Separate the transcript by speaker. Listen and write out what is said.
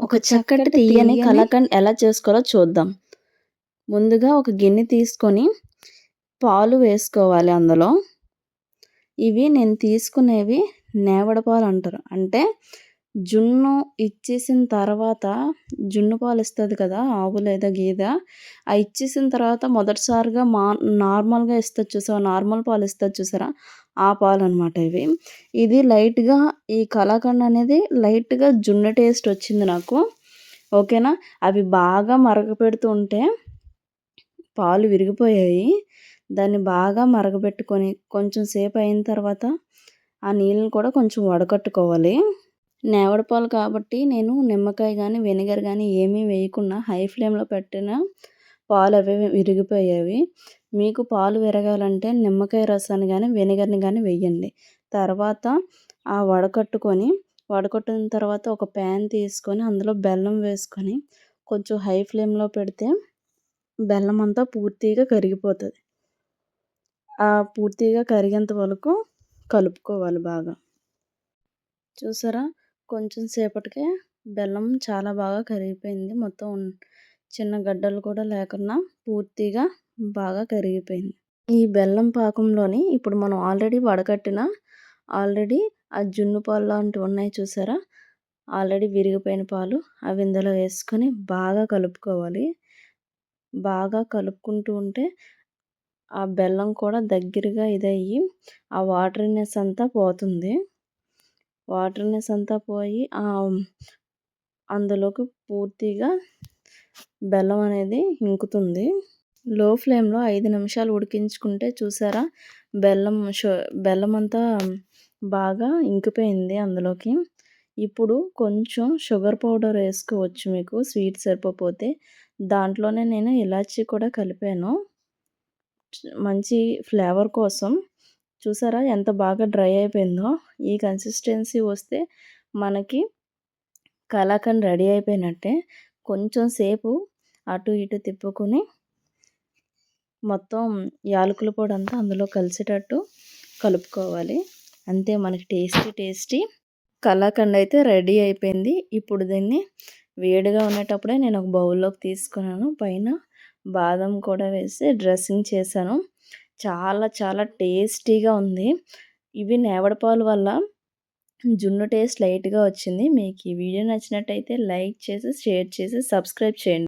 Speaker 1: ఒక చక్కటి తీయని కలాకండ్ ఎలా చేసుకోవాలో చూద్దాం. ముందుగా ఒక గిన్నె తీసుకొని పాలు వేసుకోవాలి అందులో. ఇవి నేను తీసుకునేవి నేవడ పాలు అంటారు. అంటే జున్ను ఇచ్చేసిన తర్వాత జున్ను పాలు ఇస్తుంది కదా ఆవు లేదా గేద ఆ ఇచ్చేసిన తర్వాత మొదటిసారిగా మా నార్మల్గా ఇస్తుంది చూసారా నార్మల్ పాలు ఇస్తుంది చూసారా? ఆ పాలు అనమాట ఇవి. ఇది లైట్గా ఈ కలాకండ్ అనేది లైట్గా జున్ను టేస్ట్ వచ్చింది నాకు. ఓకేనా? అవి బాగా మరగపెడుతూ ఉంటే పాలు విరిగిపోయాయి. దాన్ని బాగా మరగబెట్టుకొని కొంచెం సేపు అయిన తర్వాత ఆ నీళ్ళని కూడా కొంచెం వడకట్టుకోవాలి. నేవడపాలు కాబట్టి నేను నిమ్మకాయ కానీ వెనిగర్ కానీ ఏమీ వేయకుండా హై ఫ్లేమ్లో పెట్టిన పాలు అవి విరిగిపోయేవి మీకు పాలు విరగాలంటే నిమ్మకాయ రసాన్ని కానీ వెనిగర్ని కానీ వేయండి తర్వాత ఆ వడకట్టుకొని వడకట్టిన తర్వాత ఒక ప్యాన్ తీసుకొని అందులో బెల్లం వేసుకొని కొంచెం హై ఫ్లేమ్లో పెడితే బెల్లం అంతా పూర్తిగా కరిగిపోతుంది. ఆ పూర్తిగా కరిగేంత వరకు కలుపుకోవాలి బాగా. చూసారా? కొంచెం సేపటికే బెల్లం చాలా బాగా కరిగిపోయింది. మొత్తం చిన్న గడ్డలు కూడా లేకుండా పూర్తిగా బాగా కరిగిపోయింది. ఈ బెల్లం పాకంలోని ఇప్పుడు మనం ఆల్రెడీ వడకట్టిన ఆల్రెడీ ఆ జున్ను పాలు లాంటివి ఉన్నాయి చూసారా? ఆల్రెడీ విరిగిపోయిన పాలు అవి ఇందులో వేసుకొని బాగా కలుపుకోవాలి. బాగా కలుపుకుంటూ ఉంటే ఆ బెల్లం కూడా దగ్గరగా ఇదయ్యి ఆ వాటర్నెస్ అంతా పోతుంది. వాటర్నెస్ అంతా పోయి అందులోకి పూర్తిగా బెల్లం అనేది ఇంకుతుంది. లో ఫ్లేమ్లో ఐదు నిమిషాలు ఉడికించుకుంటే చూసారా? బెల్లం షో బెల్లం అంతా బాగా ఇంకిపోయింది అందులోకి. ఇప్పుడు కొంచెం షుగర్ పౌడర్ వేసుకోవచ్చు మీకు స్వీట్ సరిపోతే. దాంట్లోనే నేను ఇలాచీ కూడా కలిపాను. మంచి ఫ్లేవర్ కోసం. చూసారా ఎంత బాగా డ్రై అయిపోయిందో? ఈ కన్సిస్టెన్సీ వస్తే మనకి కలాకండ్ రెడీ అయిపోయినట్టే. కొంచెం సేపు అటు ఇటు తిప్పుకొని మొత్తం యాలకుల పొడి అంతా అందులో కలిసేటట్టు కలుపుకోవాలి. అంతే మనకి టేస్టీ టేస్టీ కలాకండ్ అయితే రెడీ అయిపోయింది. ఇప్పుడు దీన్ని వేడిగా ఉండేటప్పుడే నేను ఒక బౌల్లోకి తీసుకున్నాను. పైన బాదం కూడా వేసి డ్రెస్సింగ్ చేశాను. చాలా చాలా టేస్టీగా ఉంది. ఇవి నేవడపాలు వల్ల జున్ను టేస్ట్ లైట్గా వచ్చింది. మీకు ఈ వీడియో నచ్చినట్టయితే లైక్ చేసి షేర్ చేసి సబ్స్క్రైబ్ చేయండి.